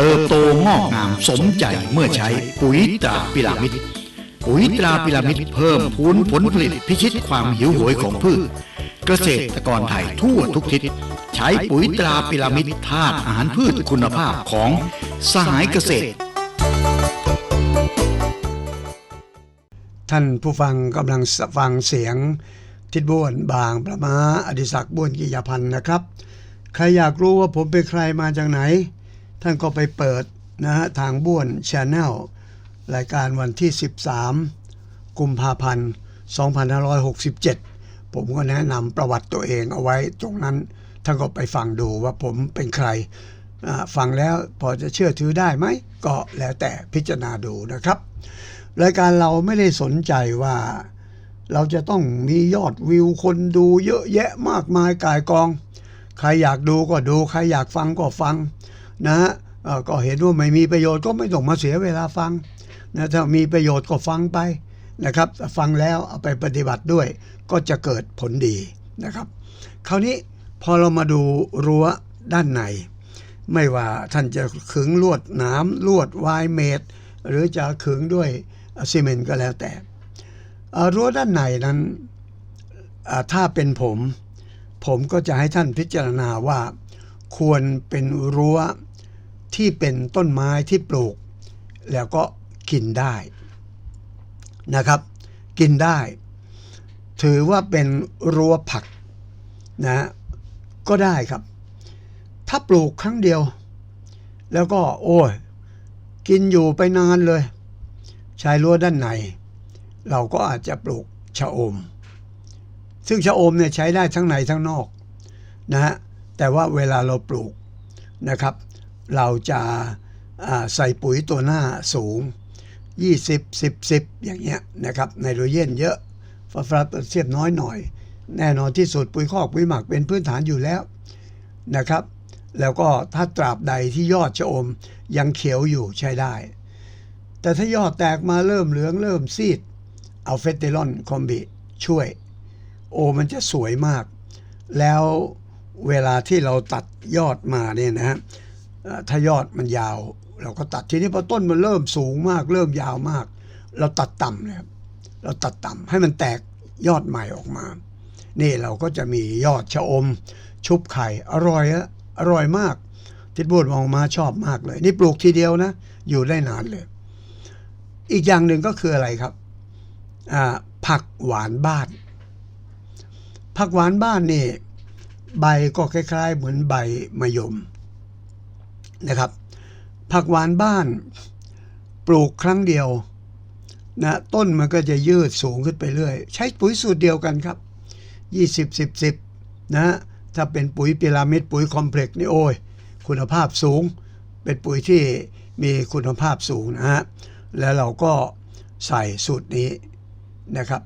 เติบโตงอกงามสมใจเมื่อใช้ปุ๋ยตราพิรามิดปุ๋ยตราพิรามิดเพิ่มพูนผลผลิตพิชิตความหิวโหยของพืช เกษตรกรไทยทั่วทุกทิศใช้ปุ๋ยตราพิรามิดธาตุอาหารพืชคุณภาพของสหายเกษตร ท่านผู้ฟังกำลังฟังเสียง ทิดบ้วนบางประมาอดิศักดิ์บ้วนกิยพันธ์นะครับ ใครอยากรู้ว่าผมเป็นใครมาจากไหน ท่านก็ไปเปิดนะฮะทางบ้วนชาแนลรายการวันที่ 13 กุมภาพันธ์ 2567 ผมก็แนะนำประวัติตัวเองเอาไว้ตรงนั้นท่านก็ไปฟังดูว่าผมเป็นใคร ฟังแล้วพอจะเชื่อถือได้ไหม ก็แล้วแต่พิจารณาดูนะครับ รายการเราไม่ได้สนใจว่าเราจะต้องมียอดวิวคนดูเยอะแยะมากมายกายกอง ใครอยากดูก็ดู ใครอยากฟังก็ฟัง นะฮะก็เห็นว่าไม่มีประโยชน์ก็ไม่ต้องมาเสียเวลาฟังนะถ้ามีประโยชน์ก็ฟังไปนะครับฟังแล้วเอาไปปฏิบัติด้วย ก็จะเกิดผลดีนะครับ คราวนี้พอเรามาดูรั้วด้านใน ไม่ว่าท่านจะขึงลวดหนามลวดวายเมตร หรือจะขึงด้วยซีเมนต์ก็แล้วแต่รั้วด้านในนั้นถ้าเป็นผม ผมก็จะให้ท่านพิจารณาว่า ควรเป็นรั้ว ที่เป็นต้นไม้ที่ปลูก แล้วก็กินได้นะครับ กินได้ ถือว่าเป็นรั้วผักนะก็ได้ครับ ถ้าปลูกครั้งเดียว แล้วก็โอ้ยกินอยู่ไปนานเลยชายรั้วด้านใน เราก็อาจจะปลูกชะอม ซึ่งชะอมเนี่ยใช้ได้ทั้งในทั้งนอกนะฮะแต่ว่าเวลาเราปลูกนะครับ เราจะาใส่ปุ๋ยตัวหน้าสูง 20 10 10 อย่างเงี้ยนะครับไนโตรเจนเยอะฟอสฟอรัสเสียบน้อยหน่อย แน่นอนที่สุดปุ๋ยคอกปุ๋ยหมักเป็นพื้นฐานอยู่แล้วนะครับ แล้วก็ถ้าตราบใดที่ยอดชะอมยังเขียวอยู่ใช้ได้ แต่ถ้ายอดแตกมาเริ่มเหลืองเริ่มซีด เอาเฟติลอนคอมบิช่วย โอ้มันจะสวยมาก แล้วเวลาที่เราตัดยอดมาเนี่ยนะฮะ ถ้ายอดมันยาว เราก็ตัดทีนี้พอต้นมันเริ่มสูงมาก เริ่มยาวมาก เราตัดต่ำเลยครับเราตัดต่ำให้มันแตกยอดใหม่ออกมา นี่เราก็จะมียอดชะอม ชุบไข่อร่อยอะอร่อยมาก ทิดบูดมองมาชอบมากเลย นี่ปลูกทีเดียวนะ อยู่ได้นานเลย อีกอย่างหนึ่งก็คืออะไรครับผักหวานบ้าน ผักหวานบ้านนี่ ใบก็คล้าย ๆ เหมือนใบมะยม นะครับ ผักหวานบ้านปลูกครั้งเดียวนะต้นมันก็จะยืดสูงขึ้นไปเรื่อย ใช้ปุ๋ยสูตรเดียวกันครับ 20 10 10นะฮะถ้าเป็นปุ๋ยพีระมิดปุ๋ยคอมเพล็กซ์นี่โอ้ย คุณภาพสูง เป็นปุ๋ยที่มีคุณภาพสูงนะฮะแล้วเราก็ใส่สูตรนี้นะครับ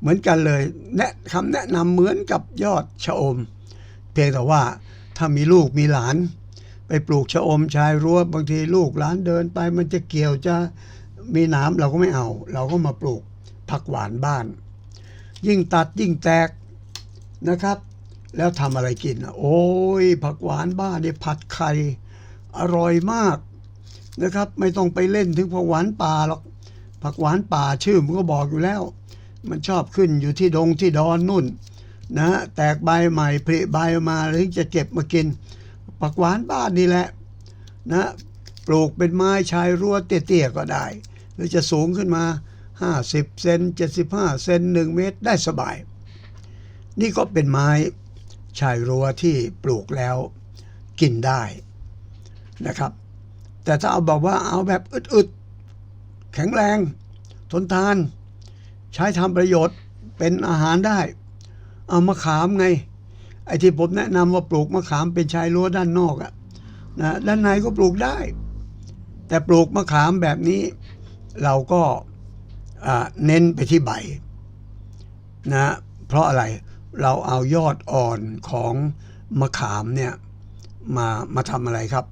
เหมือนกันเลยแนะคำแนะนำเหมือนกับยอดชะอม เพียงแต่ว่าถ้ามีลูกมีหลาน ไปปลูกชะอมชายรั้วบางทีลูกหลานเดินไป มันจะเกี่ยวจะมีหน้ำเราก็ไม่เอา เราก็มาปลูกผักหวานบ้าน ยิ่งตัดยิ่งแตกนะครับ แล้วทำอะไรกินอะโอ้ยผักหวานบ้านนี่ผัดไข่อร่อยมากนะครับ ไม่ต้องไปเล่นถึงผักหวานป่าหรอกผักหวานป่าชื่อมันก็บอกอยู่แล้ว มันชอบขึ้นอยู่ที่ดงที่ดอนนู่นนะแตกใบใหม่ผลิใบมาแล้วถึงจะเก็บมากิน ผักหวานบ้านนี่แหละนะปลูกเป็นไม้ชายรั้วเตี้ยๆก็ได้ หรือจะสูงขึ้นมา 50 เซน75 เซน1 เมตรได้สบาย นี่ก็เป็นไม้ชายรั้วที่ปลูกแล้วกินได้นะครับ แต่ถ้าเอาบอกว่าเอาแบบอึดๆ แข็งแรง ทนทาน ใช้ทำประโยชน์เป็นอาหารได้ เอามะขามไง อ้ที่ผมแนะนำว่าปลูกมะขามเป็นชายรั้วด้านนอกอะนะด้านในก็ปลูกได้ แต่ปลูกมะขามแบบนี้ เราก็เน้นไปที่ใบนะเพราะอะไรเราเอายอดอ่อนของมะขามเนี่ยมามาทำอะไรครับ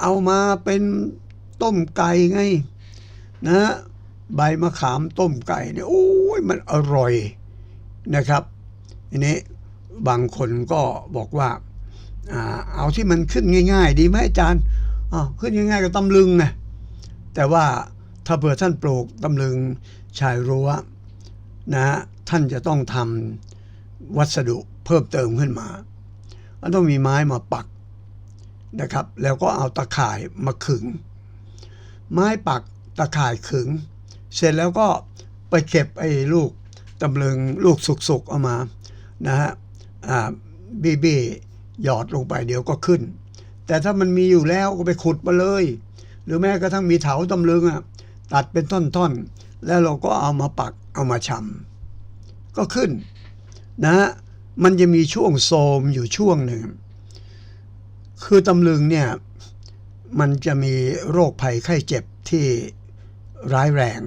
เอามาเป็นต้มไก่ไงนะใบมะขามต้มไก่เนี่ยโอ้ยมันอร่อยนะครับทีนี้ บางคนก็บอกว่าอเอาที่มันขึ้นง่าย ๆ ดีไหมอาจารย์ขึ้นง่ายๆก็ตำลึงไงแต่ว่าถ้าเผื่อท่านปลูกตำลึงชายรั้วนะท่านจะต้องทำวัสดุเพิ่มเติมขึ้นมาต้องมีไม้มาปักนะครับ แล้วก็เอาตะข่ายมาขึง ไม้ปักตะข่ายขึง เสร็จแล้วก็ไปเก็บไอ้ลูกตำลึงลูกสุกๆเอามานะฮะ บีบีหยอดลงไปเดี๋ยวก็ขึ้น แต่ถ้ามันมีอยู่แล้วก็ไปขุดมาเลย หรือแม้กระทั่งมีเถาตำลึงอะตัดเป็นท่อนๆ แล้วเราก็เอามาปักเอามาชำก็ขึ้นนะฮะมันจะมีช่วงโซมอยู่ช่วงหนึ่ง คือตำลึงเนี่ยมันจะมีโรคภัยไข้เจ็บที่ร้ายแรง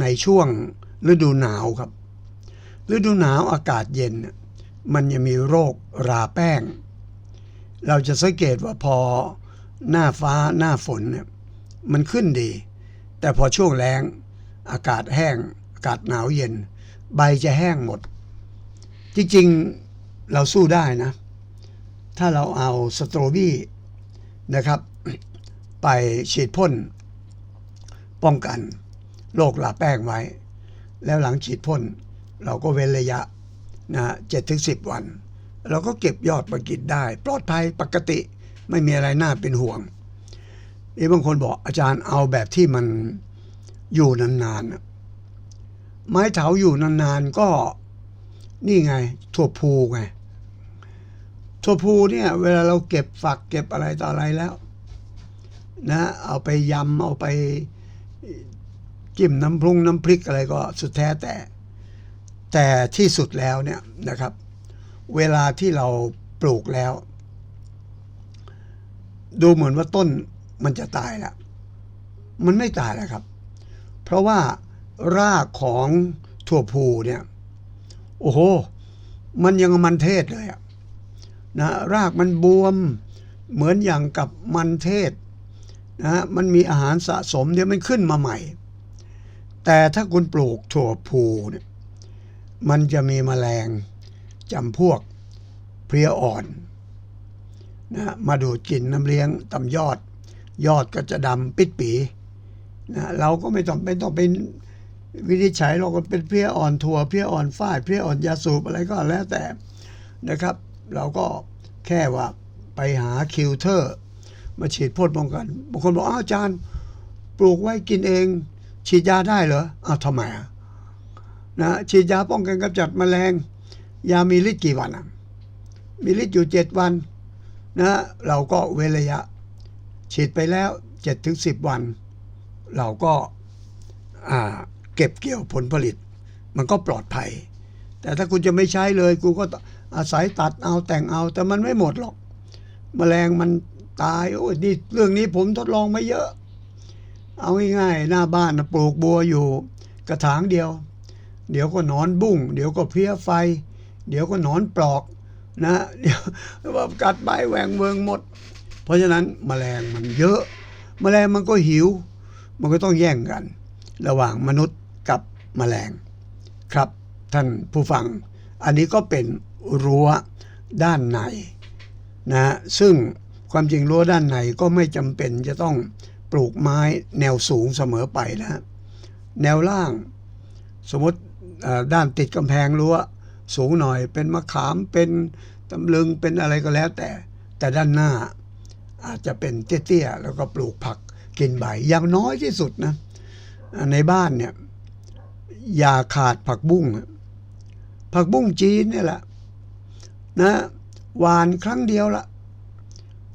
ในช่วงฤดูหนาวครับ ฤดูหนาวอากาศเย็น เนี่ยมันจะมีโรคราแป้ง เราจะสังเกตว่าพอหน้าฟ้าหน้าฝนเนี่ยมันขึ้นดี แต่พอช่วงแล้ง อากาศแห้ง อากาศหนาวเย็น ใบจะแห้งหมด จริงๆเราสู้ได้นะ ถ้าเราเอาสตรอบี้นะครับ ไปฉีดพ่น ป้องกันโรคหลาแป้งไว้ แล้วหลังฉีดพ่น เราก็เว้นระยะ นะเจ็ดถึงสิบวัน เราก็เก็บยอดมากินได้ ปลอดภัยปกติไม่มีอะไรน่าเป็นห่วงนี่บางคนบอกอาจารย์เอาแบบที่มันอยู่นานๆน่ะไม้เถาอยู่นานๆก็นี่ไงถั่วพูไงถั่วพูเนี่ยเวลาเราเก็บฝักเก็บอะไรต่ออะไรแล้ว นะเอาไปยำเอาไปจิ้มน้ำพรุงน้ำพริกอะไรก็สุดแท้แต่ แต่ที่สุดแล้วเนี่ยนะครับ เวลาที่เราปลูกแล้ว ดูเหมือนว่าต้นมันจะตายแล้วมันไม่ตายแล้วครับ เพราะว่ารากของถั่วพูเนี่ย โอ้โห มันยังมันเทศเลยอะนะรากมันบวมเหมือนอย่างกับมันเทศนะมันมีอาหารสะสมเดี๋ยวมันขึ้นมาใหม่ แต่ถ้าคุณปลูกถั่วพูเนี่ย มันจะมีแมลงจำพวกเพลียอ่อนนะมาดูดกินน้ำเลี้ยงตำยอด ยอดก็จะดำปิดปีนะเราก็ไม่ต้องไม่ต้องเป็นวินิจฉัยเราก็เป็นเพลียอ่อนถั่วเพลียอ่อนฝ้ายเพลียอ่อนยาสูบอะไรก็แล้วแต่นะครับ เราก็แค่ว่าไปหาคิวเทอร์ มาฉีดพ่นป้องกันบางคนบอกอ้าวอาจารย์ ปลูกไว้กินเอง ฉีดยาได้เหรออ้าวทำไมอะ นะฉีดยาป้องกันกำจัดแมลง ยามีฤทธิ์กี่วันอะมีฤทธิ์อยู่เจ็ดวันนะเราก็เว้นระยะ ฉีดไปแล้วเจ็ดถึงสิบวัน เราก็เก็บเกี่ยวผลผลิต มันก็ปลอดภัย แต่ถ้าคุณจะไม่ใช้เลยกูก็อาศัยตัดเอาแต่งเอา แต่มันไม่หมดหรอกแมลงมันตายโอ้ยนี่เรื่องนี้ผมทดลองมาเยอะ เอาง่ายๆหน้าบ้านปลูกบัวอยู่กระถางเดียว เดี๋ยวก็หนอนบุ้ง เดี๋ยวก็เพี้ยไฟ เดี๋ยวก็หนอนปลอกนะเดี๋ยวว่ากัดใบแหวงเวิงหมด เพราะฉะนั้นแมลงมันเยอะแมลงมันก็หิว มันก็ต้องแย่งกัน ระหว่างมนุษย์กับแมลงครับท่านผู้ฟัง อันนี้ก็เป็นรั้วด้านในนะซึ่งความจริงรั้วด้านในก็ไม่จำเป็นจะต้องปลูกไม้แนวสูงเสมอไปนะ แนวล่าง สมมติ ด้านติดกำแพงรั้วสูงหน่อย เป็นมะขามเป็นตำลึงเป็นอะไรก็แล้วแต่ แต่ด้านหน้าอาจจะเป็นเตี้ยๆแล้วก็ปลูกผักกินใบอย่างน้อยที่สุดนะ ในบ้านเนี่ยอย่าขาดผักบุ้งผักบุ้งจีนเนี่ยแหละนะหวานครั้งเดียวละ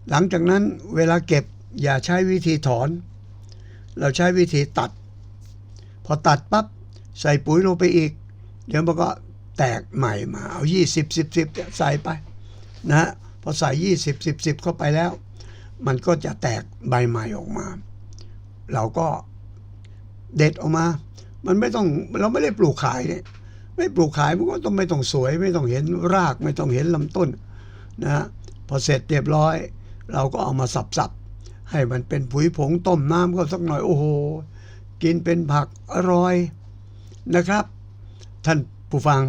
หลังจากนั้นเวลาเก็บอย่าใช้วิธีถอน เราใช้วิธีตัด พอตัดปั๊บ ใส่ปุ๋ยลงไปอีก เดี๋ยวมันก็แตกใหม่มาเอา 20 10 10 ใส่ไปนะพอใส่ 20 10 10 เข้าไปแล้ว มันก็จะแตกใบใหม่ออกมา เราก็เด็ดออกมา มันไม่ต้องเราไม่ได้ปลูกขายเนี่ยไม่ปลูกขายมันก็ต้องไม่ต้องสวย ไม่ต้องเห็นรากไม่ต้องเห็นลำต้นนะฮะพอเสร็จเรียบร้อย เราก็เอามาสับๆให้มันเป็นผุยผงต้มน้ำก็สักหน่อยโอ้โหกินเป็นผักอร่อย นะครับ ท่านผู้ฟัง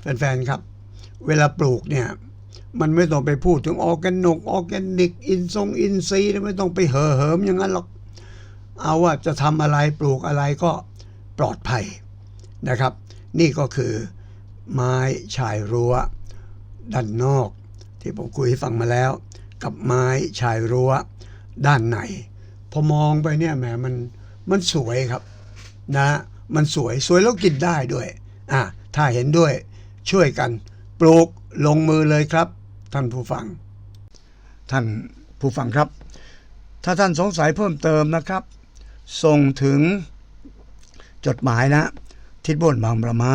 แฟนๆครับ เวลาปลูกเนี่ย มันไม่ต้องไปพูดถึงออร์แกนกออร์แกนิก อินทรงอินทรีไม่ต้องไปเห่อเหิมอย่างนั้นหรอก เอาว่าจะทำอะไรปลูกอะไรก็ปลอดภัยนะครับ นี่ก็คือไม้ชายรั้วด้านนอก ที่ผมคุยให้ฟังมาแล้ว กับไม้ชายรั้วด้านในพอมองไปเนี่ยแหมมันมันสวยครับนะ มันสวยสวยแล้วกินได้ด้วยอะถ้าเห็นด้วยช่วยกันปลูกลงมือเลยครับ ท่านผู้ฟัง ท่านผู้ฟังครับ ถ้าท่านสงสัยเพิ่มเติมนะครับ ส่งถึงจดหมายนะ ทิศบนบางประมา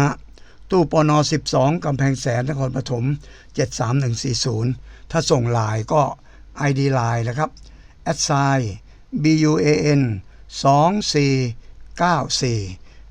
ตู้ปน12กำแพงแสนนครปฐม73140 ถ้าส่งลน์ก็ ID ไลน์นะครับ a d s i BUAN 2494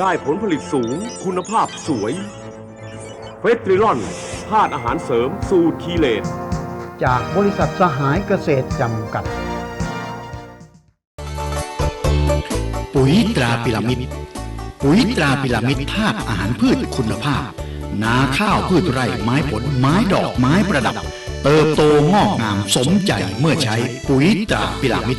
ได้ผลผลิตสูง คุณภาพสวยเวสตรีลอนธาตุอาหารเสริมสูตรคีเลตจากบริษัทสหายเกษตรจำกัด ปุ๋ยตราพิรามิด ปุ๋ยตราพิรามิดธาตุอาหารพืชคุณภาพ นาข้าวพืชไร่ไม้ผลไม้ดอกไม้ประดับ เติบโตงอกงามสมใจเมื่อใช้ปุ๋ยตราพิรามิด